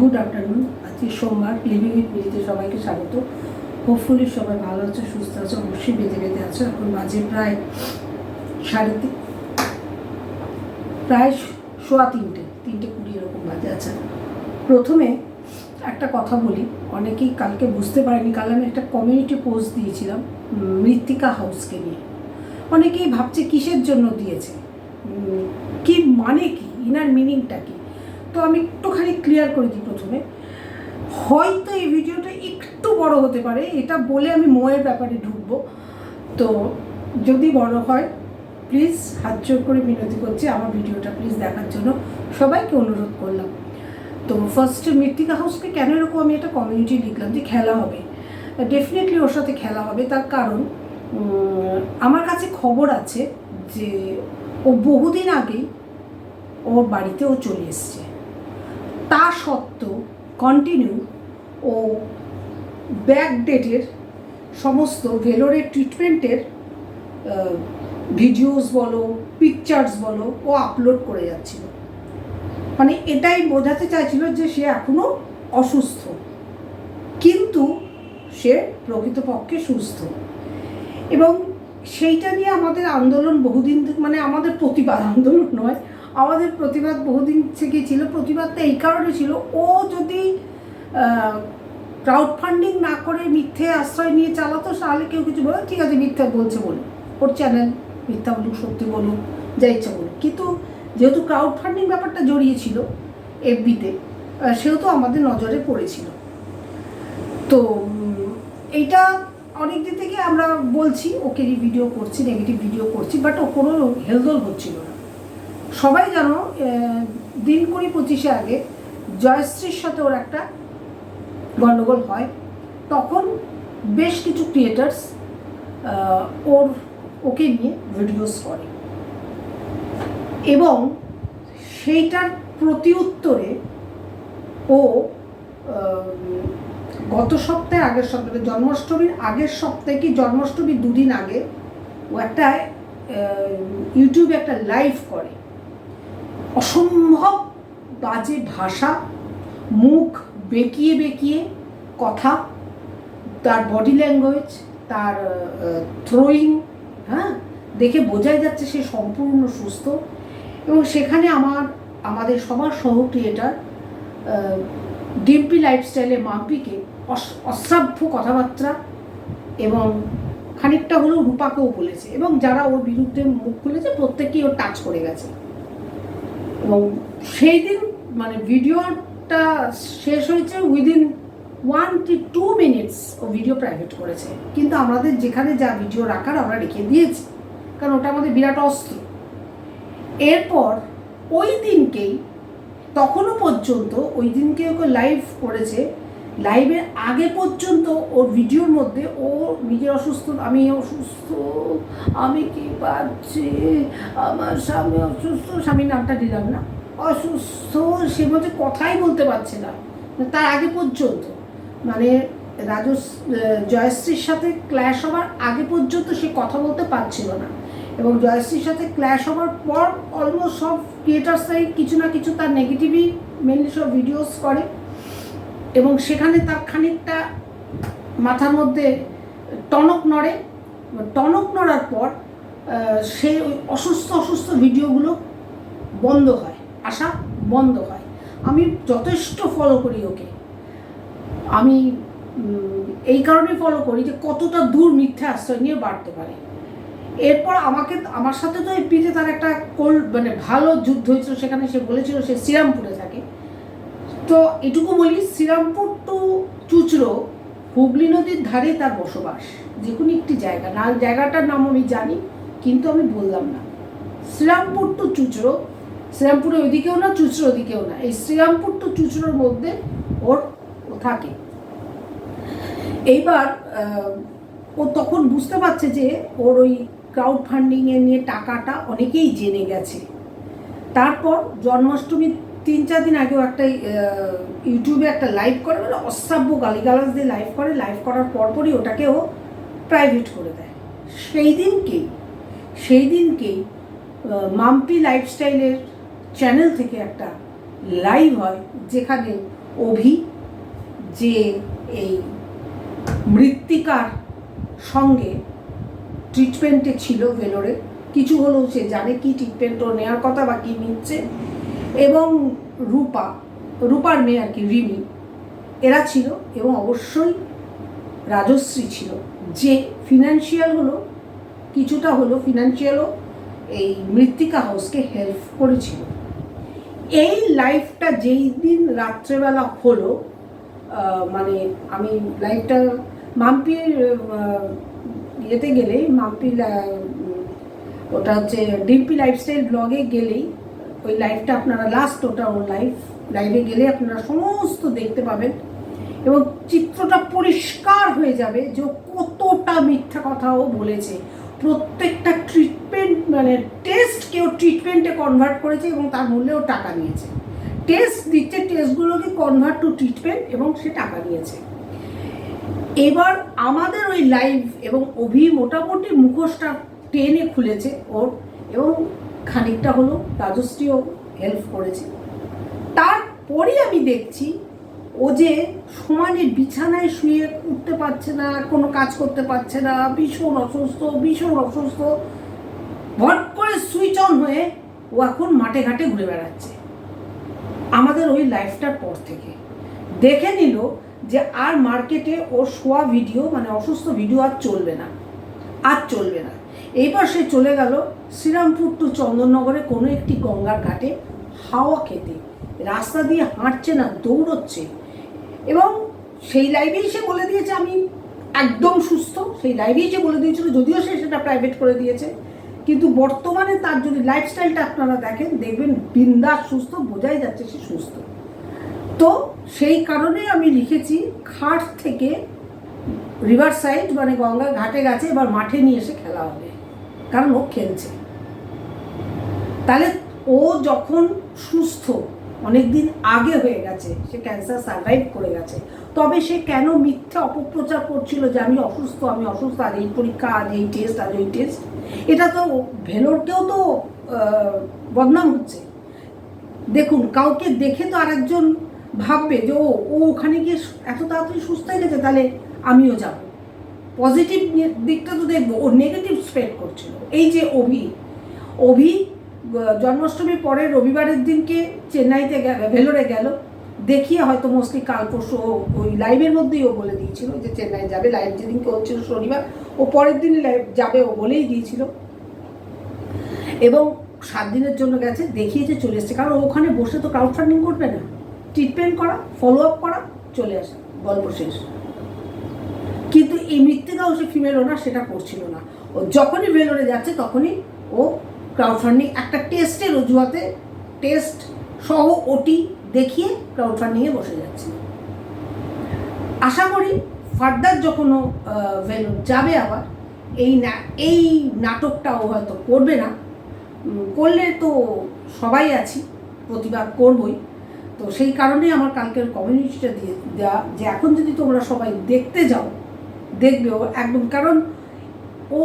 Good afternoon আজকে সোমবার living with মিলিতে সবাইকে স্বাগত। হোপফুলি সবাই ভালো আছে, সুস্থ আছে, অবশ্যই বেঁধে বেঁধে আছে। এখন বাজে প্রায় সাড়ে তিন প্রায় সোয়া তিনটে তিনটে কুড়ি এরকম বাজে আছে। প্রথমে একটা কথা বলি, অনেকেই কালকে বুঝতে পারেনি, কাল আমি একটা কমিউনিটি পোস্ট দিয়েছিলাম, মৃত্তিকা হাউসকে নিয়ে। অনেকেই ভাবছে কিসের জন্য দিয়েছে? কি মানে কি? ইনার মিনিংটা কি? তো আমি একটুখানি ক্লিয়ার করে দিই প্রথমে। হয়তো এই ভিডিওটা একটু বড় হতে পারে, এটা বলে আমি মোয়ের ব্যাপারে ঢুকবো। তো যদি বড় হয় প্লিজ হাত জোর করে মিনতি করছি, আমার ভিডিওটা প্লিজ দেখার জন্য সবাইকে অনুরোধ করলাম। তো ফার্স্ট মৃত্তিকা হাউসকে কেন এরকম আমি একটা কমিউনিটি লিখলাম যে খেলা হবে। ডেফিনেটলি ওর সাথে খেলা হবে, তার কারণ আমার কাছে খবর আছে যে ও বহুদিন আগেই ওর বাড়িতে ও চলে এসছে। তা সত্ত্বেও কন্টিনিউ ও ব্যাকডেটের সমস্ত ভেলোরের ট্রিটমেন্টের ভিডিওস বলো পিকচার্স বলো, ও আপলোড করে যাচ্ছিল। মানে এটাই বোঝাতে চাইছিল যে সে এখনও অসুস্থ। কিন্তু সে প্রকৃতপক্ষে সুস্থ। এবং সেইটা নিয়ে আমাদের আন্দোলন বহুদিন মানে আমাদের প্রতিবাদ আন্দোলন নয় আমাদের প্রতিবাদ বহুদিন থেকে ছিল, প্রতিবাদটা এই কারণে ছিল। ও যদি ক্রাউড ফান্ডিং না করে মিথ্যে আশ্রয় নিয়ে চালাতো, তাহলে কেউ কিছু বলে ঠিক আছে, মিথ্যা বলছে বলুন। ওর চ্যানেল মিথ্যা বলুক, সত্যি বলুক, যা ইচ্ছা বলুক। কিন্তু যেহেতু ক্রাউড ফান্ডিং ব্যাপারটা জড়িয়েছিল এফবিতে সেহেতু আমাদের নজরে পড়েছিল। তো এইটা অনেক দিন থেকে আমরা বলছি, ওকে ভিডিও করছি নেগেটিভ ভিডিও করছি বাট ও কোনো হেলদোল হচ্ছিল না। সবাই আহ, দিন কুড়ি পঁচিশে আগে জয়শ্রীর সাথে ওর একটা গণ্ডগোল হয়। তখন বেশ কিছু ক্রিয়েটার্স ওর ওকে নিয়ে ভিডিওস করে। এবং সেইটার প্রতি উত্তরে ও গত সপ্তাহে আগের সপ্তাহে জন্মাষ্টমীর আগের সপ্তাহে কি জন্মাষ্টমীর দুদিন আগে ও একটা ইউটিউবে একটা লাইভ করে। অসম্ভব বাজে ভাষা, মুখ বেঁকিয়ে বেঁকিয়ে কথা, তার বডি ল্যাঙ্গুয়েজ তার থ্রোয়িং হ্যাঁ? দেখে বোঝাই যাচ্ছে সে সম্পূর্ণ সুস্থ। এবং সেখানে আমার, আমাদের সবার সহ ক্রিয়েটার ডিম্পি লাইফস্টাইলের মাম্পিকে অশ্রাব্য কথাবার্তা এবং খানিকটা হলেও রূপাকেও বলেছে। এবং যারা ওর বিরুদ্ধে মুখ খুলেছে প্রত্যেকেই ওর টাচ করে গেছে। এবং সেই দিন মানে ভিডিওটা শেষ হয়েছে within one two two minutes ও ভিডিও প্রাইভেট করেছে। কিন্তু আমাদের যেখানে যা ভিডিও রাখার আমরা রেখে দিয়েছি, কারণ ওটা আমাদের বিরাট অস্ত্র এরপর ওই দিনকেই, তখনও পর্যন্ত ওই দিনকে ওকে লাইভ করেছে লাইভের আগে পর্যন্ত ওর ভিডিওর মধ্যে ও নিজের অসুস্থ, আমি অসুস্থ, আমি কি পাচ্ছি? আমার স্বামী অসুস্থ, স্বামীর নামটা দিলাম না। অসুস্থ, সে মধ্যে কথাই বলতে পারছে না। তার আগে পর্যন্ত। মানে রাজস জয়শ্রীর সাথে ক্ল্যাশ হওয়ার আগে পর্যন্ত সে কথা বলতে পারছিল না। এবং জয়শ্রীর সাথে ক্ল্যাশ হওয়ার পর অলমোস্ট সব ক্রিয়েটার্সরাই কিছু না কিছু তার নেগেটিভই মেনলি সব ভিডিওস করে। এবং সেখানে তার খানিকটা মাথার মধ্যে টনক নড়ে। টনক নড়ার পর সে ওই অসুস্থ অসুস্থ ভিডিওগুলো বন্ধ হয় আসা বন্ধ হয়। আমি যথেষ্ট ফলো করি ওকে। আমি এই কারণে ফলো করি যে কতটা দূর মিথ্যা আশ্রয় নিয়ে বাড়তে পারে। এরপর আমাকে, আমার সাথে তো এপিতে তার একটা কোল মানে ভালো যুদ্ধ হয়েছিল, সেখানে সে বলেছিল সে শ্রীরামপুরে থাকে। তো এটুকু বলি, শ্রীরামপুর টু চুচড়ো, হুগলি নদীর ধারে তার বসবাস। যে কোনো একটি জায়গা। না, জায়গাটার নাম আমি জানি, কিন্তু আমি বললাম না। শ্রীরামপুর টু চুচড়ো, শ্রীরামপুরের ওইদিকেও না চুচড়ো ওদিকেও না। এই শ্রীরামপুর টু চুচড়োর মধ্যে ওর থাকে। এইবার ও তখন বুঝতে পারছে যে ওর ওই ক্রাউড ফান্ডিংয়ে নিয়ে টাকাটা অনেকেই জেনে গেছে। তারপর জন্মাষ্টমীর তিন চার দিন আগেও একটা ইউটিউবে একটা লাইভ করে মানে অশ্রাব্য গালিগালাজ দিয়ে লাইভ করে লাইভ করার পরপরই ওটাকে ও প্রাইভেট করে দেয়। সেই দিনকেই সেই দিনকেই মাম্পি লাইফস্টাইলের চ্যানেল থেকে একটা লাইভ হয়, যেখানে অভি যে এই মৃত্তিকার সঙ্গে ট্রিটমেন্টে ছিল ভেলোরে, কিছু হলেও সে জানে কি ট্রিটমেন্ট ও নেওয়ার কথা বা কী নিচ্ছে। এবং রূপা, রূপার মেয়ে আর কি, রিমি। এরা ছিল এবং অবশ্যই রাজশ্রী ছিল। যে ফিনান্সিয়াল হলো, কিছুটা হলো ফিনান্সিয়ালও এই মৃত্তিকা হাউসকে হেল্প করেছিল। এই লাইফটা যেই দিন রাত্রেবেলা হলো মানে আমি লাইফটা মাম্পির ইয়েতে গেলেই মাম্পি ওটা হচ্ছে ডিম্পি লাইফস্টাইল ব্লগে গেলেই ওই লাইফটা আপনারা লাস্ট ওটা ওর লাইফ লাইভে গেলে আপনারা সমস্ত দেখতে পাবেন। এবং চিত্রটা পরিষ্কার হয়ে যাবে যে কতটা মিথ্যা কথাও বলেছে। প্রত্যেকটা ট্রিটমেন্ট মানে টেস্ট কেউ ট্রিটমেন্টে কনভার্ট করেছে এবং তার মূল্যেও টাকা নিয়েছে। টেস্ট দিচ্ছে টেস্টগুলোকে কনভার্ট টু ট্রিটমেন্ট এবং সে টাকা নিয়েছে। এবার আমাদের ওই লাইভ এবং অভি মোটামুটি মুখোশটা টেনে খুলেছে ওর এবং খানিকটা হলো রাজশ্রীও হেল্প করেছে। তারপরে আমি দেখছি ও যে সমাজে বিছানায় শুয়ে উঠতে পারছে না, কোনো কাজ করতে পারছে না, ভীষণ অসুস্থ ভীষণ অসুস্থ। ভট করে সুইচ অন হয়ে ও এখন মাঠে ঘাটে ঘুরে বেড়াচ্ছে। আমাদের ওই লাইফটার পর থেকে। দেখে নিল যে আর মার্কেটে ওর শোয়া ভিডিও মানে অসুস্থ ভিডিও আর চলবে না, আর চলবে না। এইবার সে চলে গেল শ্রীরামপুর টু চন্দননগরে কোনো একটি গঙ্গার ঘাটে হাওয়া খেতে। রাস্তা দিয়ে হাঁটছে না, দৌড়চ্ছে। এবং সেই লাইভেই সে বলে দিয়েছে, আমি একদম সুস্থ। সেই লাইভেই সে বলে দিয়েছিল, যদিও সে সেটা প্রাইভেট করে দিয়েছে। কিন্তু বর্তমানে তার যদি লাইফস্টাইলটা আপনারা দেখেন, দেখবেন বিন্দাস সুস্থ, বোঝাই যাচ্ছে সে সুস্থ। তো সেই কারণে আমি লিখেছি, খাট থেকে রিভার সাইড মানে গঙ্গা ঘাটে গেছে, এবার মাঠে নিয়ে এসে খেলা হবে। কারণ ও খেলছে। তাহলে ও যখন সুস্থ, অনেকদিন আগে হয়ে গেছে, সে ক্যান্সার সার্ভাইভ করে গেছে, তবে সে কেন মিথ্যা অপপ্রচার করছিল যে আমি অসুস্থ আমি অসুস্থ, আজ এই পরীক্ষা, আজ এই টেস্ট আজ ওই টেস্ট এটা তো ভেলোরকেও তো বদনাম হচ্ছে। দেখুন, কাউকে দেখে তো আরেকজন ভাববে যে, ও ও ওখানে গিয়ে এত তাড়াতাড়ি সুস্থ হয়ে গেছে, তাহলে আমিও যাব। পজিটিভ দিকটা তো দেখব। ও নেগেটিভ স্প্রেড করছিল। এই যে অভি অভি জন্মাষ্টমীর পরে রবিবারের দিনকে চেন্নাইতে ভেলোরে গেল। দেখিয়ে হয়তো মোস্টলি কাল পরশু ওই লাইভের মধ্যেই ও বলে দিয়েছিল যে চেন্নাই যাবে। লাইভ যেদিনকে হচ্ছিল শনিবার, ও পরের দিন লাইভ যাবে ও বলেই দিয়েছিল। এবং সাত দিনের জন্য গেছে দেখিয়েছে চলে এসছে। কারণ ওখানে বসে তো ক্রাউড ফান্ডিং করবে না। ট্রিটমেন্ট করা ফলো আপ করা, চলে আসা, গল্প শেষ। কিন্তু এই মৃত্তিকাও সে ফিমেল ওনার সেটা করছিল না। ও যখনই ভেলোরে যাচ্ছে, তখনই ও ক্রাউড ফান্ডিং একটা টেস্টের অজুহাতে টেস্ট সহ ওটি দেখিয়ে ক্রাউড ফান্ডিংয়ে বসে যাচ্ছে। আশা করি ফার্দার যখন ও ভেলোর যাবে আবার, এই না, এই নাটকটাও হয়তো করবে না। করলে তো সবাই আছি, প্রতিবাদ করবই। তো সেই কারণেই আমার কালকের কমিউনিটিটা দিয়ে দেওয়া যে এখন যদি তোমরা সবাই দেখতে যাও দেখবে ও একদম, কারণ ও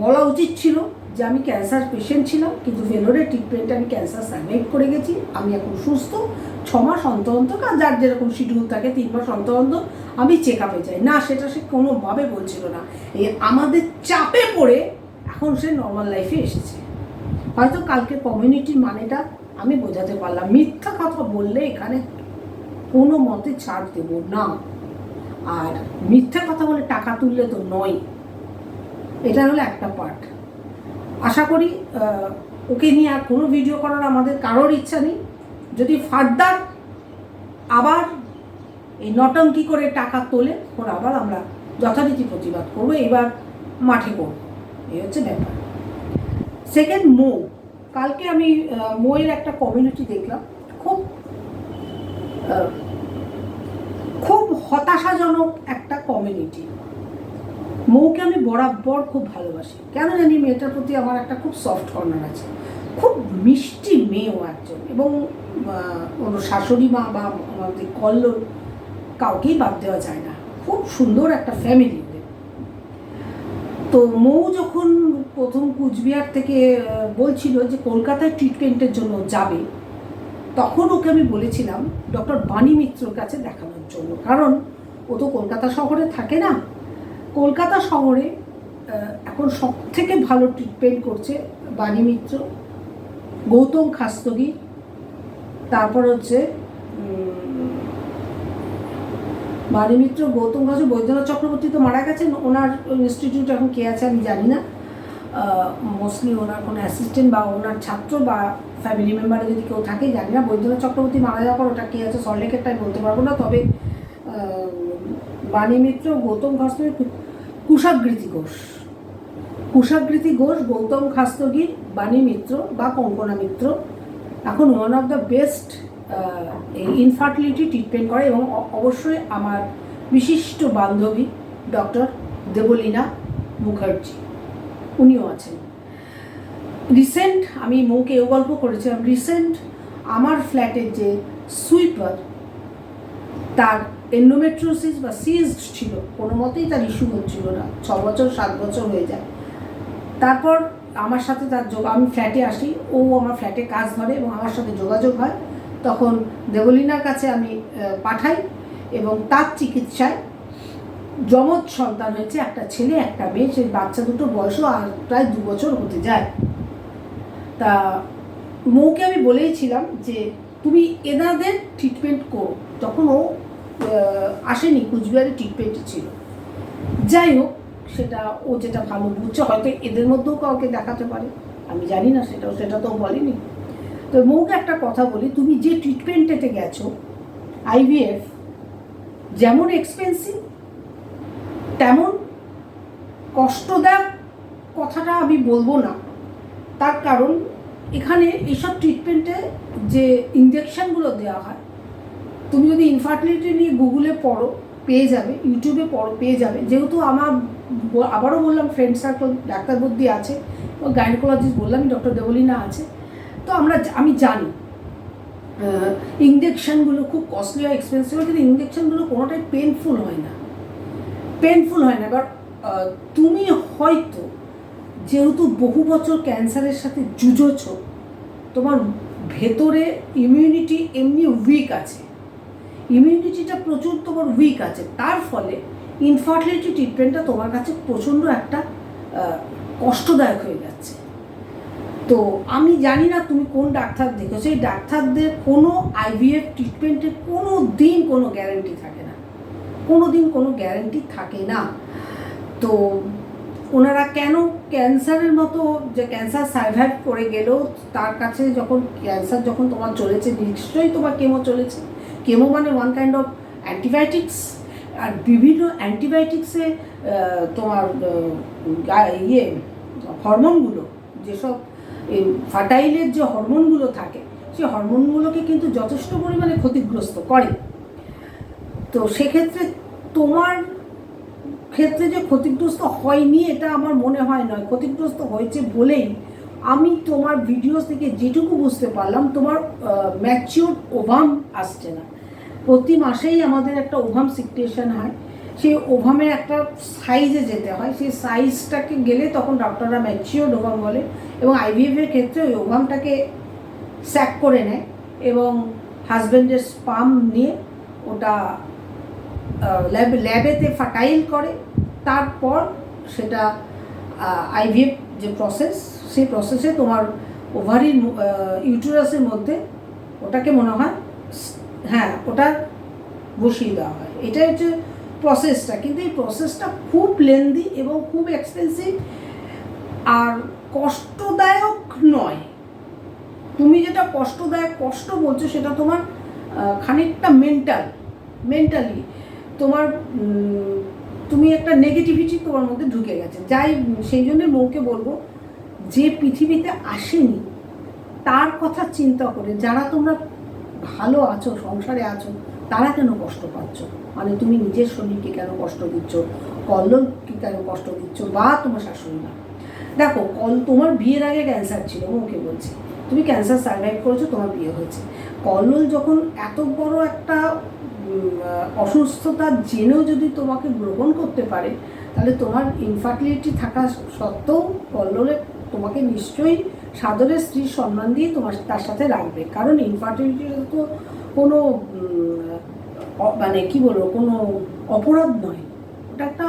বলা উচিত ছিল যে আমি ক্যান্সার পেশেন্ট ছিলাম, কিন্তু ভেলোরের ট্রিটমেন্টে আমি ক্যান্সার সার্ভাইভ করে গেছি, আমি এখন সুস্থ, ছ মাস অন্তর আর যার যেরকম শিডিউল থাকে তিন মাস অন্তর অন্তর আমি চেক আপে যাই। না, সেটা সে কোনোভাবে বলছিল না। এই আমাদের চাপে পড়ে এখন সে নর্মাল লাইফে এসেছে। হয়তো কালকে কমিউনিটির মানেটা আমি বোঝাতে পারলাম। মিথ্যা কথা বললে এখানে কোনো মতে ছাড় দেব না। আর মিথ্যা কথা বলে টাকা তুললে তো নয়। এটা হলো একটা পার্ট আশা করি ওকে নিয়ে আর কোনো ভিডিও করার আমাদের কারোর ইচ্ছা নেই। যদি ফার্দার আবার এই নটঙ্কি করে টাকা তোলে, ওর আবার আমরা যথারীতি প্রতিবাদ করব। এবার মাঠে করব এই হচ্ছে ব্যাপার। সেকেন্ড মো কালকে আমি মোয়ের একটা কমিউনিটি দেখলাম। খুব খুব হতাশাজনক একটা কমিউনিটি মৌকে আমি বরাবর খুব ভালোবাসি। কেন জানি মেয়েটার প্রতি আমার একটা খুব সফট কর্নার আছে। খুব মিষ্টি মেয়েও একজন এবং ওর শাশুড়ি মা বা আমাদের কল্লোর কাউকেই বাদ দেওয়া যায় না। খুব সুন্দর একটা ফ্যামিলি তো মৌ যখন প্রথম কুচবিহার থেকে বলছিল যে কলকাতায় ট্রিটমেন্টের জন্য যাবে, তখন ওকে আমি বলেছিলাম, ডক্টর বাণী মিত্রর কাছে দেখানোর জন্য। কারণ ও তো কলকাতা শহরে থাকে না। কলকাতা শহরে এখন সব থেকে ভালো ট্রিটমেন্ট করছে বাণী মিত্র, গৌতম খাস্তগি, তারপর হচ্ছে বাণী মিত্র, গৌতম ঘোষ বৈদ্যনাথ চক্রবর্তী তো মারা গেছেন। ওনার ইনস্টিটিউট এখন কে আছে আমি জানি না। মোস্টলি ওনার কোনো অ্যাসিস্ট্যান্ট বা ওনার ছাত্র বা ফ্যামিলি মেম্বারে যদি কেউ থাকে, জানি না, বৈদ্যনাথ চক্রবর্তী মারা যাওয়ার পর ওটা কে আছে সল্টলেকেরটাই বলতে পারব না, তবে বাণী মিত্র, গৌতম ঘোষ কুশাকৃতি ঘোষ। কুশাকৃতি ঘোষ, গৌতম খাস্তগির বাণী মিত্র বা কঙ্কনা মিত্র। এখন ওয়ান অফ দ্য বেস্ট এই ইনফার্টিলিটি ট্রিটমেন্ট করে এবং অবশ্যই আমার বিশিষ্ট বান্ধবী ডক্টর দেবলীনা মুখার্জি, উনিও আছেন। রিসেন্ট আমি মৌকে এও গল্প করেছিলাম। রিসেন্ট আমার ফ্ল্যাটের যে সুইপার তার এন্ডোমেট্রোসিস বা সিজড ছিল, কোনো মতেই তার ইস্যু হচ্ছিল না। ছ বছর, সাত বছর হয়ে যায়। তারপর আমার সাথে তার যোগ, আমি ফ্ল্যাটে আসি, ও আমার ফ্ল্যাটে কাজ ধরে এবং আমার সাথে যোগাযোগ হয়। তখন দেবলিনার কাছে আমি পাঠাই এবং তার চিকিৎসায় যমজ সন্তান হয়েছে, একটা ছেলে, একটা মেয়ে, সেই বাচ্চা দুটো বয়সও আর প্রায় দু বছর হতে যায়। তা মৌকে আমি বলেইছিলাম যে তুমি এনাদের ট্রিটমেন্ট করো। তখন ও আসেনি, কুচবিহারে ট্রিটমেন্টে ছিল। যাই হোক, সেটা ও যেটা ভালো বুঝছে, হয়তো এদের মধ্যেও কাউকে দেখাতে পারে। আমি জানি না, সেটাও, সেটা তো বলেনি। তো মৌকে একটা কথা বলি, তুমি যে ট্রিটমেন্টেতে গেছো আইভিএফ যেমন এক্সপেন্সিভ তেমন কষ্টদায়ক কথাটা আমি বলব না। তার কারণ এখানে এইসব ট্রিটমেন্টে যে ইঞ্জেকশনগুলো দেওয়া হয়, তুমি যদি ইনফার্টিলিটি নিয়ে গুগলে পড়ো, পেয়ে যাবে ইউটিউবে পড়ো, পেয়ে যাবে। যেহেতু আমার আবারও বললাম ফ্রেন্ড সার্কেল ডাক্তার বুদ্ধি আছে গাইনোকোলজিস্ট বললাম ডক্টর দেবলিনা আছে। তো আমরা আমি জানি ইঞ্জেকশনগুলো খুব কস্টলি হয় এক্সপেন্সিভ হয়, কিন্তু ইঞ্জেকশনগুলো কোনোটাই পেনফুল হয় না। পেনফুল হয় না এবার তুমি হয়তো যেহেতু বহু বছর ক্যান্সারের সাথে যুঝোছ তোমার ভেতরে ইমিউনিটি এমনি উইক আছে। ইমিউনিটিটা প্রচুর তোমার উইক আছে। তার ফলে ইনফার্টিলিটি ট্রিটমেন্টটা তোমার কাছে প্রচণ্ড একটা কষ্টদায়ক হয়ে যাচ্ছে। তো আমি জানি না তুমি কোন ডাক্তার দেখো সেই ডাক্তারদের কোনো আইভিএফ ট্রিটমেন্টের কোনো দিন কোনো গ্যারেন্টি থাকে না। কোনো দিন কোনো গ্যারেন্টি থাকে না। তো ওনারা কেন ক্যান্সারের মতো যে ক্যান্সার সার্ভাইভ করে গেলেও তার কাছে যখন ক্যান্সার যখন তোমার চলেছে, নিশ্চয়ই তোমার কেমো চলেছে। কেমো মানে ওয়ান কাইন্ড অফ অ্যান্টিবায়োটিক্স আর বিভিন্ন অ্যান্টিবায়োটিক্সে তোমার ইয়ে হরমোনগুলো, যেসব ফার্টাইলের যে হরমোনগুলো থাকে সেই হরমোনগুলোকে কিন্তু যথেষ্ট পরিমাণে ক্ষতিগ্রস্ত করে। তো সেক্ষেত্রে তোমার ক্ষেত্রে যে ক্ষতিগ্রস্ত হয়নি, এটা আমার মনে হয় নয়। ক্ষতিগ্রস্ত হয়েছে বলেই আমি তোমার ভিডিওস থেকে যেটুকু বুঝতে পারলাম, তোমার ম্যাচিওর ওভাম আসছে না। প্রতি মাসেই আমাদের একটা ওভাম সিকুয়েশন হয়। সেই ওভামের একটা সাইজে যেতে হয়। সেই সাইজটাকে গেলে তখন ডক্টররা ম্যাচিওর ওভাম বলে এবং আইভিএফের ক্ষেত্রে ওই ওভামটাকে স্যাক করে নেয় এবং হাজব্যান্ডের স্পাম নিয়ে ওটা ল্যাব ল্যাবেতে ফার্টাইল করে। তারপর সেটা আইভিএফ যে প্রসেস সেই প্রসেসে তোমার ওভারির ইউটেরাসের মধ্যে ওটাকে মনে হয় হ্যাঁ ওটা বসিয়ে দেওয়া হয়। এটাই হচ্ছে প্রসেসটা কিন্তু এই প্রসেসটা খুব লেন্দি এবং খুব এক্সপেন্সিভ আর কষ্টদায়ক নয়। তুমি যেটা কষ্টদায়ক, কষ্ট বলছো সেটা তোমার খানিকটা মেন্টাল মেন্টালি তোমার তুমি একটা নেগেটিভিটি তোমার মধ্যে ঢুকে গেছে। যাই, সেই জন্য মৌকে বলব, যে পৃথিবীতে আসেনি, তার কথা চিন্তা করে যারা তোমরা ভালো আছো, সংসারে আছো, তারা কেন কষ্ট পাচ্ছ? মানে তুমি নিজের শরীরকে কেন কষ্ট দিচ্ছ? কল্লোলকে কেন কষ্ট দিচ্ছ? বা তোমার শাশুড়ি মা। দেখো, কল, তোমার বিয়ের আগে ক্যান্সার ছিল ওকে বলছি। তুমি ক্যান্সার সার্ভাইভ করেছ, তোমার বিয়ে হয়েছে। কল্লোল যখন এত বড় একটা অসুস্থতা জেনেও যদি তোমাকে গ্রহণ করতে পারে, তাহলে তোমার ইনফার্টিলিটি থাকা সত্ত্বেও কল্লোলে তোমাকে নিশ্চয়ই সাদরের স্ত্রীর সম্মান দিয়ে তোমার, তার সাথে রাখবে। কারণ ইনফার্টিলিটি তো কোনো মানে কি বলব, কোনো অপরাধ নয়, ওটা একটা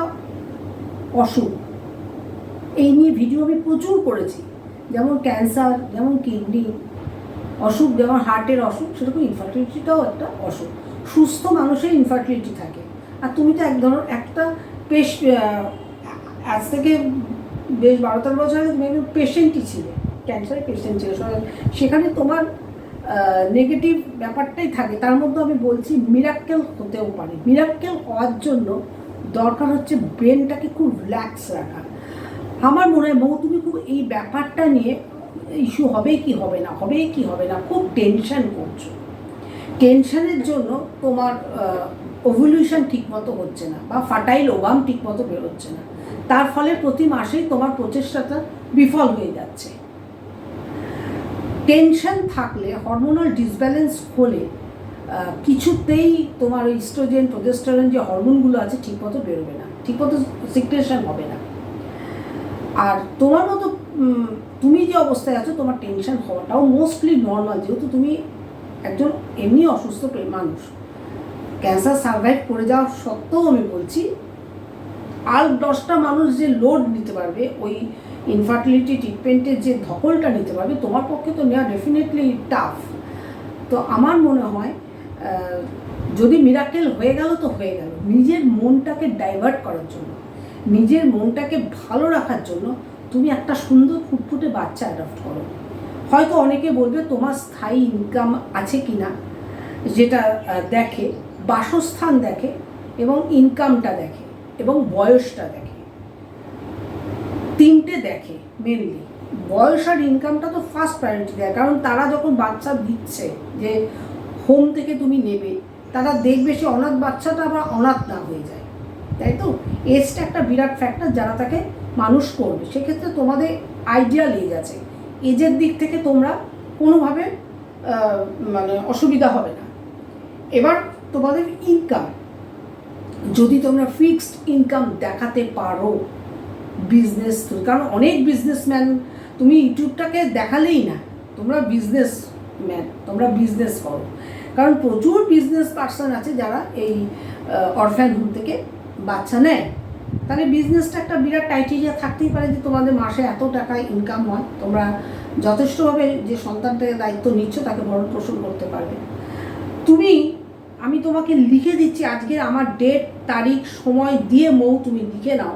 অসুখ। এই নিয়ে ভিডিও আমি প্রচুর করেছি। যেমন ক্যান্সার যেমন কিডনি অসুখ, যেমন হার্টের অসুখ, সেরকম ইনফার্টিলিটিটাও একটা অসুখ। সুস্থ মানুষের ইনফার্টিলিটি থাকে। আর তুমি তো এক ধরনের একটা পেশ আজ থেকে বেশ বারো তেরো বছর তুমি পেশেন্টই ছিলে ক্যান্সারের পেশেন্ট ছিল। সেখানে তোমার নেগেটিভ ব্যাপারটাই থাকে। তার মধ্যে আমি বলছি মিরাক্কেল হতেও পারে। মিরাক্কেল হওয়ার জন্য দরকার হচ্ছে ব্রেনটাকে খুব রিল্যাক্স রাখা। আমার মনে হয় মৌ তুমি খুব এই ব্যাপারটা নিয়ে ইস্যু হবে কি হবে না হবে কি হবে না, খুব টেনশন করছ। টেনশনের জন্য তোমার ওভলিউশন ঠিকমতো হচ্ছে না বা ফাটাইল ওভাম ঠিকমতো বেরোচ্ছে না। তার ফলে প্রতি মাসেই তোমার প্রচেষ্টাটা বিফল হয়ে যাচ্ছে। টেনশন থাকলে হরমোনাল ডিসব্যালেন্স হলে কিছুতেই তোমার ইস্ট্রোজেন প্রোজেস্টেরন যে হরমোনগুলো আছে ঠিকমতো বেরোবে না, ঠিকমতো সিক্রেশন হবে না। আর তোমার মতো তুমি যে অবস্থায় আছো, তোমার টেনশন হওয়াটাও মোস্টলি নর্মাল যেহেতু তুমি একজন এমনি অসুস্থ মানুষ। ক্যান্সার সার্ভাইভ করে যাওয়া সত্ত্বেও আমি বলছি, আর দশটা মানুষ যে লোড নিতে পারবে, ওই ইনফার্টিলিটি ট্রিটমেন্টের যে ধকলটা নিতে পারবে, তোমার পক্ষে তো নেওয়া ডেফিনেটলি টাফ তো আমার মনে হয় যদি মিরাকেল হয়ে গেল তো হয়ে গেল। নিজের মনটাকে ডাইভার্ট করার জন্য, নিজের মনটাকে ভালো রাখার জন্য তুমি একটা সুন্দর ফুটফুটে বাচ্চা অ্যাডপ্ট করো। হয়তো অনেকে বলবে, তোমার স্থায়ী ইনকাম আছে কি না যেটা দেখে, বাসস্থান দেখে এবং ইনকামটা দেখে এবং বয়সটা দেখে। তিনটে দেখে মেনলি বয়স আর ইনকামটা তো ফার্স্ট প্রায়োরিটি দেয়, কারণ তারা যখন বাচ্চা দিচ্ছে যে হোম থেকে তুমি নেবে, তারা দেখবে সে অনাথ বাচ্চাটা আবার অনাথ না হয়ে যায়। তাই তো? এজটা একটা বিরাট ফ্যাক্টর যারা তাকে মানুষ করবে। সেক্ষেত্রে তোমাদের আইডিয়াল এজ আছে। এজের দিক থেকে তোমরা কোনোভাবে মানে অসুবিধা হবে না। এবার তোমাদের ইনকাম যদি তোমরা ফিক্সড ইনকাম দেখাতে পারো বিজনেস কারণ অনেক বিজনেসম্যান তুমি ইউটিউবটাকে দেখালেই না, তোমরা বিজনেস ম্যান তোমরা বিজনেস করো। কারণ প্রচুর বিজনেস পার্সন আছে যারা এই অরফ্যান হোম থেকে বাচ্চা নেয়। তাহলে বিজনেসটা একটা বিরাট টাইটেরিয়া থাকতেই পারে যে তোমাদের মাসে এত টাকা ইনকাম হয়। তোমরা যথেষ্টভাবে যে সন্তানটাকে দায়িত্ব নিচ্ছ, তাকে ভরণ পোষণ করতে পারবে। তুমি, আমি তোমাকে লিখে দিচ্ছি আজকে আমার ডেট তারিখ, সময় দিয়ে মৌ তুমি লিখে নাও।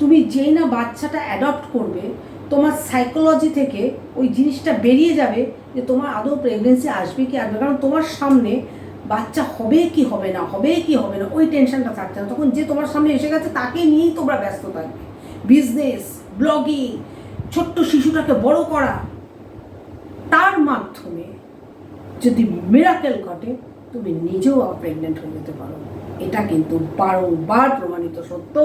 তুমি যেই না বাচ্চাটা অ্যাডপ্ট করবে, তোমার সাইকোলজি থেকে ওই জিনিসটা বেরিয়ে যাবে যে তোমার আদৌ প্রেগনেন্সি আসবে কি আসবে কারণ তোমার সামনে বাচ্চা হবে কি হবে না, হবে কি হবে না, ওই টেনশনটা থাকছে না। তখন যে তোমার সামনে এসে গেছে, তাকে নিয়েই তোমরা ব্যস্ত থাকবে। বিজনেস ব্লগিং ছোট্ট শিশুটাকে বড় করা। তার মাধ্যমে যদি মিরাকেল ঘটে, তুমি নিজেও প্রেগনেন্ট হয়ে যেতে পারো। এটা কিন্তু বারংবার প্রমাণিত সত্য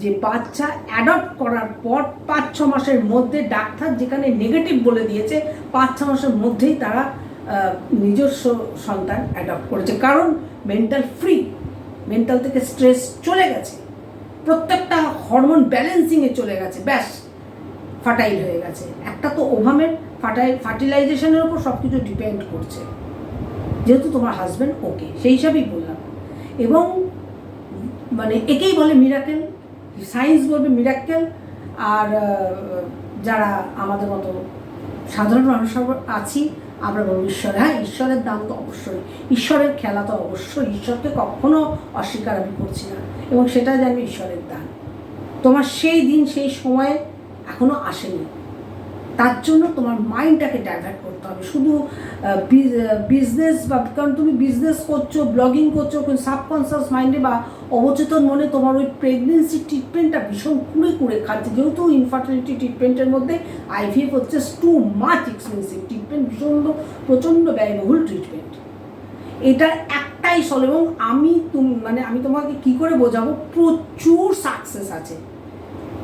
যে বাচ্চা অ্যাডপ্ট করার পর পাঁচ ছ মাসের মধ্যে ডাক্তার যেখানে নেগেটিভ বলে দিয়েছে পাঁচ ছ মাসের মধ্যেই তারা নিজস্ব সন্তান অ্যাডপ্ট করেছে। কারণ মেন্টাল ফ্রি মেন্টাল থেকে স্ট্রেস চলে গেছে। প্রত্যেকটা হরমোন ব্যালেন্সিংয়ে চলে গেছে। ব্যাস ফার্টাইল হয়ে গেছে। একটা তো ওভামের ফার্টাইল ফার্টিলাইজেশনের উপর সব কিছু ডিপেন্ড করছে। যেহেতু তোমার হাজব্যান্ড ওকে সেই হিসাবেই বললাম। এবং মানে একেই বলে মিরাকেল সায়েন্স বলবে মিরাকেল আর যারা আমাদের মতো সাধারণ মানুষ আছি আমরা বলব, ঈশ্বর হ্যাঁ ঈশ্বরের দাম তো অবশ্যই। ঈশ্বরের খেলা তো অবশ্যই। ঈশ্বরকে কখনো অস্বীকার আমি করছি না। এবং সেটা জানি ঈশ্বরের দান। তোমার সেই দিন, সেই সময়ে এখনও আসেনি। তার জন্য তোমার মাইন্ডটাকে ডাইভার্ট করতে হবে। শুধু বিজনেস বা, কারণ তুমি বিজনেস করছ ব্লগিং করছ সাবকনসিয়াস মাইন্ডে বা অবচেতন মনে তোমার ওই প্রেগনেন্সি ট্রিটমেন্টটা ভীষণ কুড়ে কুড়ে খাচ্ছে। যেহেতু ইনফার্টিলিটি ট্রিটমেন্টের মধ্যে আইভিএফ হচ্ছে টু মাচ এক্সপেন্সিভ ট্রিটমেন্ট ভীষণ প্রচণ্ড ব্যয়বহুল ট্রিটমেন্ট এটা একটাই সল এবং আমি তুমি মানে আমি তোমাকে কি করে বোঝাবো? প্রচুর সাকসেস আছে।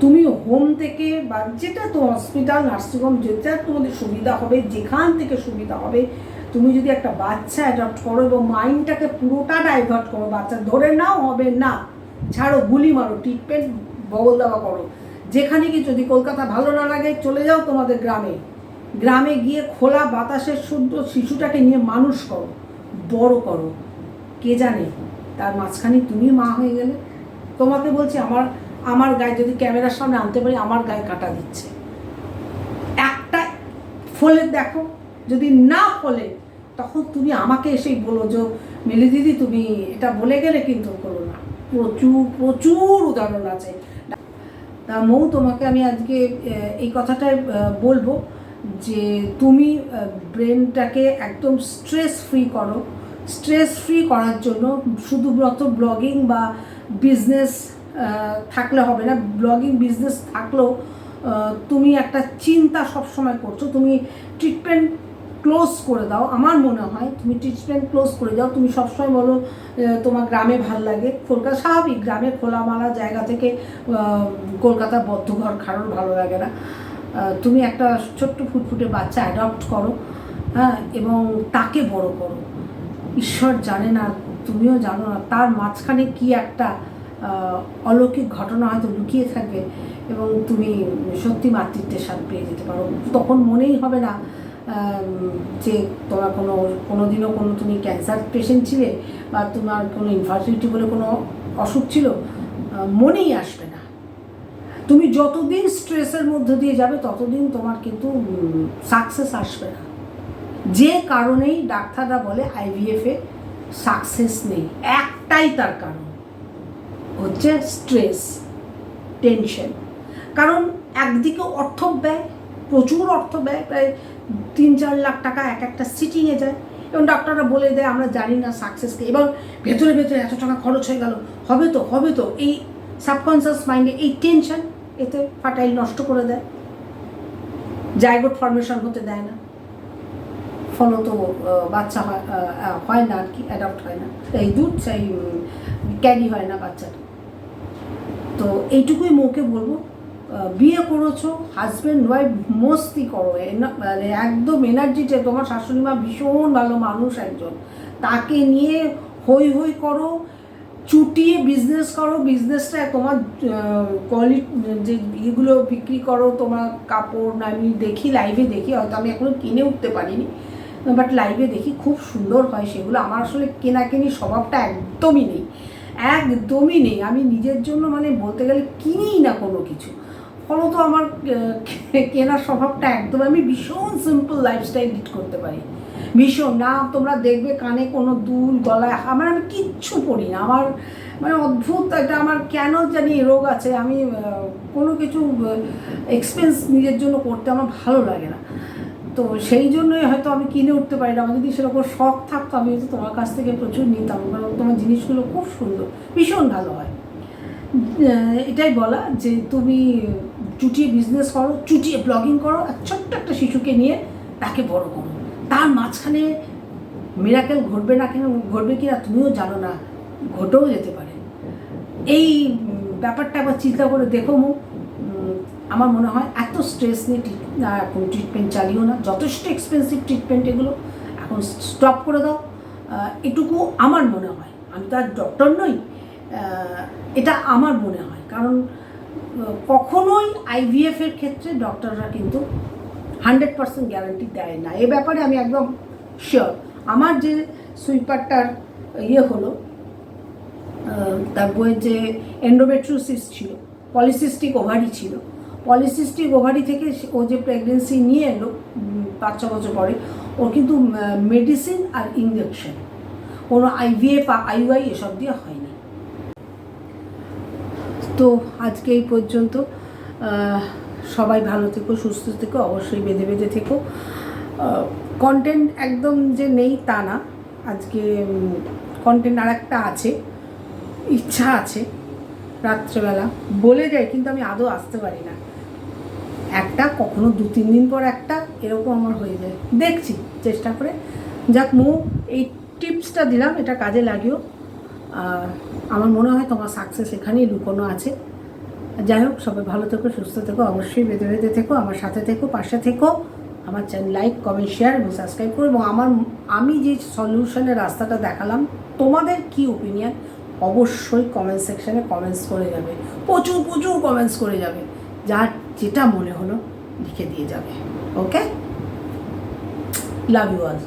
তুমি হোম থেকে বা যেটা তো হসপিটাল নার্সিংহোম যেটা তোমাদের সুবিধা হবে, যেখান থেকে সুবিধা হবে, তুমি যদি একটা বাচ্চা অ্যাডপ্ট করো এবং মাইন্ডটাকে পুরোটা ডাইভার্ট করো, বাচ্চা ধরে নাও, হবে না। ছাড়ো, গুলি মারো ট্রিটমেন্ট বগল দেওয়া করো। যেখানে কি যদি কলকাতা ভালো না লাগে, চলে যাও তোমাদের গ্রামে। গ্রামে গিয়ে খোলা বাতাসের শুদ্ধ শিশুটাকে নিয়ে মানুষ করো, বড় করো। কে জানে? তার মাঝখানে তুমি মা হয়ে গেলে। তোমাকে বলছি, আমার আমার গায়ে যদি ক্যামেরার সামনে আনতে পারি, আমার গায়ে কাটা দিচ্ছে। একটা ফলে দেখো, যদি না ফলে, তখন তুমি আমাকে এসেই বলো যে, মিলি দিদি, তুমি এটা বলে গেলে কিন্তু করো না। প্রচুর প্রচুর উদাহরণ আছে। তা মৌ, তোমাকে আমি আজকে এই কথাটাই বলব যে, তুমি ব্রেনটাকে একদম স্ট্রেস ফ্রি করো। স্ট্রেস ফ্রি করার জন্য শুধুমাত্র ব্লগিং বা বিজনেস থাকলে হবে না। ব্লগিং বিজনেস থাকলেও তুমি একটা চিন্তা সবসময় করছ। তুমি ট্রিটমেন্ট ক্লোজ করে দাও। আমার মনে হয় তুমি ট্রিটমেন্ট ক্লোজ করে দাও তুমি সবসময় বলো তোমার গ্রামে ভালো লাগে। কলকাতা স্বাভাবিক গ্রামে খোলামালা জায়গা থেকে আহ, কলকাতার বদ্ধঘর খারোর ভালো লাগে না। তুমি একটা ছোট্ট ফুটফুটে বাচ্চা অ্যাডপ্ট করো হ্যাঁ এবং তাকে বড় করো। ঈশ্বর জানে না তুমিও জানো না তার মাঝখানে কি একটা অলৌকিক ঘটনা হয়তো লুকিয়ে থাকবে এবং তুমি সত্যি মাতৃত্বের স্বাদ পেয়ে যেতে পারো। তখন মনেই হবে না যে তোমার কোনো কোনো দিনও কোনো তুমি ক্যান্সার পেশেন্ট ছিলে বা তোমার কোনো ইনফার্টিলিটি বলে কোনো অসুখ ছিল মনেই আসবে না। তুমি যতদিন স্ট্রেসের মধ্যে দিয়ে যাবে, ততদিন তোমার কিন্তু সাকসেস আসবে না। যে কারণেই ডাক্তাররা বলে আইভিএফে সাকসেস নেই, একটাই তার কারণ। হচ্ছে স্ট্রেস টেনশন কারণ একদিকে অর্থ ব্যয়, প্রচুর অর্থ ব্যয়, প্রায় তিন চার লাখ টাকা এক একটা সিটিংয়ে যায়। এবং ডাক্তাররা বলে দেয়, আমরা জানি না সাকসেসকে এবং ভেতরে ভেতরে এত টাকা খরচ হয়ে গেল। হবে তো হবে তো। এই সাবকনসিয়াস মাইন্ডে এই টেনশন এতে ফার্টাইল নষ্ট করে দেয়। জায়গোট ফর্মেশন হতে দেয় না। ফলত বাচ্চা হয় হয় না আর কি অ্যাডাপ্ট হয় না। এই দুধ, সেই ক্যারি হয় না বাচ্চাটা তো এইটুকুই মৌকে বলব। বিয়ে করেছ হাজব্যান্ড ওয়াইফ মস্তি করো। মানে একদম এনার্জিতে তোমার শাশুড়ি মা ভীষণ ভালো মানুষ একজন। তাকে নিয়ে হই হই করো, চুটিয়ে বিজনেস করো। বিজনেসটা তোমার কোয়ালিটি যে ইয়েগুলো বিক্রি করো, তোমার কাপড়, আমি দেখি লাইভে দেখি, হয়তো আমি এখনও কিনে উঠতে পারিনি। বাট লাইভে দেখি খুব সুন্দর হয় সেগুলো। আমার আসলে কেনাকেনি স্বভাবটা একদমই নেই। একদমই নেই। আমি নিজের জন্য মানে বলতে গেলে কিনিই না কোনো কিছু। ফলত আমার কেনার স্বভাবটা একদম। আমি ভীষণ সিম্পল লাইফস্টাইল লিড করতে পারি। ভীষণ। না, তোমরা দেখবে কানে কোনো দুল গলায় আমার, আমি কিচ্ছু পড়ি না। আমার মানে অদ্ভুত একটা, আমার কেন জানি রোগ আছে। আমি কোনো কিছু এক্সপেন্স নিজের জন্য করতে আমার ভালো লাগে না। তো সেই জন্যই হয়তো আমি কিনে উঠতে পারি না। আমার যদি সেরকম শখ থাকতো, আমি হয়তো তোমার কাছ থেকে প্রচুর নিতাম। কারণ তোমার জিনিসগুলো খুব সুন্দর, ভীষণ ভালো হয়। এটাই বলা যে তুমি চুটিয়ে বিজনেস করো, চুটিয়ে ব্লগিং করো, আর ছোট্ট একটা শিশুকে নিয়ে তাকে বড় করো। তার মাঝখানে মিরাকেল ঘটবে না কেন? ঘটবে কি না তুমিও জানো না, ঘটেও যেতে পারে। এই ব্যাপারটা আবার চিন্তা করে দেখো আমার মনে হয় এত স্ট্রেস নিয়ে না, এখন ট্রিটমেন্ট চালিও না। যথেষ্ট এক্সপেন্সিভ ট্রিটমেন্ট এগুলো। এখন স্টপ করে দাও। এটুকু আমার মনে হয়। আমি তো আর ডক্টর নই। এটা আমার মনে হয়। কারণ কখনোই আইভিএফ এর ক্ষেত্রে ডক্টররা কিন্তু হান্ড্রেড পার্সেন্ট গ্যারান্টি দেয় না। এ ব্যাপারে আমি একদম শিওর আমার যে সুইপারটার ইয়ে হলো তার বইয়ের যে এন্ডোমেট্রোসিস ছিল পলিসিস্টিক ওভারি ছিল পলিসিস্টিক ওভারি থেকে ও যে প্রেগনেন্সি নিয়ে এলো পাঁচ ছ বছর পরে, ওর কিন্তু মেডিসিন আর ইঞ্জেকশন কোনো আইভিএফ আইওয়াই এসব দিয়ে হয়নি। তো আজকে এই পর্যন্ত সবাই ভালো থেকো, সুস্থ থেকো, অবশ্যই বেঁধে বেঁধে থেকো। কন্টেন্ট একদম যে নেই তা না। আজকে কন্টেন্ট আর একটা আছে, ইচ্ছা আছে, রাত্রেবেলা। বলে যায় কিন্তু আমি আদৌ আসতে পারি না। একটা, কখনো দু, তিন দিন পর একটা, এরকম আমার হয়ে যায়। দেখছি, চেষ্টা করে। যাক, মো, এই টিপসটা দিলাম, এটা কাজে লাগিও। আর আমার মনে হয় তোমার সাকসেস এখানেই লুকোনো আছে। যাই হোক, সবাই ভালো থেকো, সুস্থ থেকো, অবশ্যই বেঁধে বেঁধে থেকো, আমার সাথে থেকো, পাশে থেকো। আমার চ্যানেল লাইক কমেন্ট শেয়ার এবং সাবস্ক্রাইব করো এবং আমার, আমি যে সলিউশনের রাস্তাটা দেখালাম, তোমাদের কি ওপিনিয়ন অবশ্যই কমেন্ট সেকশানে কমেন্টস করে যাবে। প্রচুর প্রচুর কমেন্টস করে যাবে। যার যেটা মনে হলো লিখে দিয়ে যাবে ওকে লাভ ইউ অল